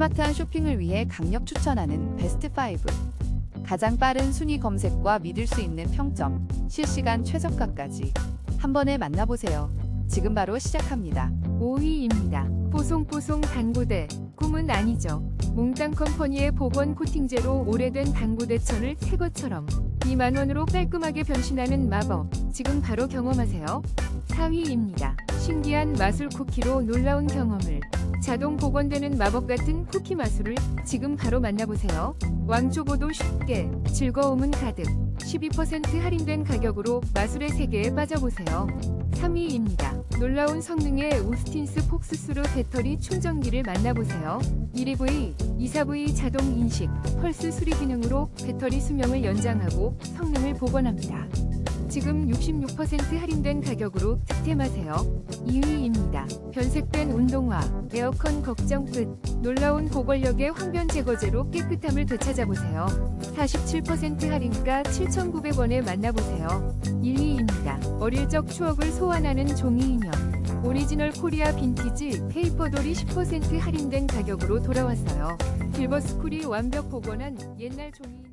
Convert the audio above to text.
스마트한 쇼핑을 위해 강력 추천하는 베스트 5. 가장 빠른 순위 검색과 믿을 수 있는 평점, 실시간 최저가까지 한 번에 만나보세요. 지금 바로 시작합니다. 5위입니다. 뽀송뽀송 당구대. 꿈은 아니죠. 몽땅 컴퍼니의 복원 코팅제로 오래된 당구대천을 새 것처럼 2만 원으로 깔끔하게 변신하는 마법. 지금 바로 경험하세요. 4위입니다. 신기한 마술 쿠키로 놀라운 경험을. 자동 복원되는 마법 같은 쿠키 마술을 지금 바로 만나보세요. 왕초보도 쉽게, 즐거움은 가득. 12% 할인된 가격으로 마술의 세계에 빠져보세요. 3위입니다. 놀라운 성능의 오스틴스 폭스스루 배터리 충전기를 만나보세요. 1EV, 2사V 자동 인식, 펄스 수리 기능으로 배터리 수명을 연장하고 성능을 복원합니다. 지금 66% 할인된 가격으로 득템하세요. 2위입니다. 변색된 운동화, 에어컨 걱정 끝. 놀라운 고권력의 황변 제거제로 깨끗함을 되찾아보세요. 47% 할인가 7,900원에 만나보세요. 1위입니다. 어릴 적 추억을 소환하는 종이 인형. 오리지널 코리아 빈티지 페이퍼돌이 10% 할인된 가격으로 돌아왔어요. 길버스쿨이 완벽 복원한 옛날 종이.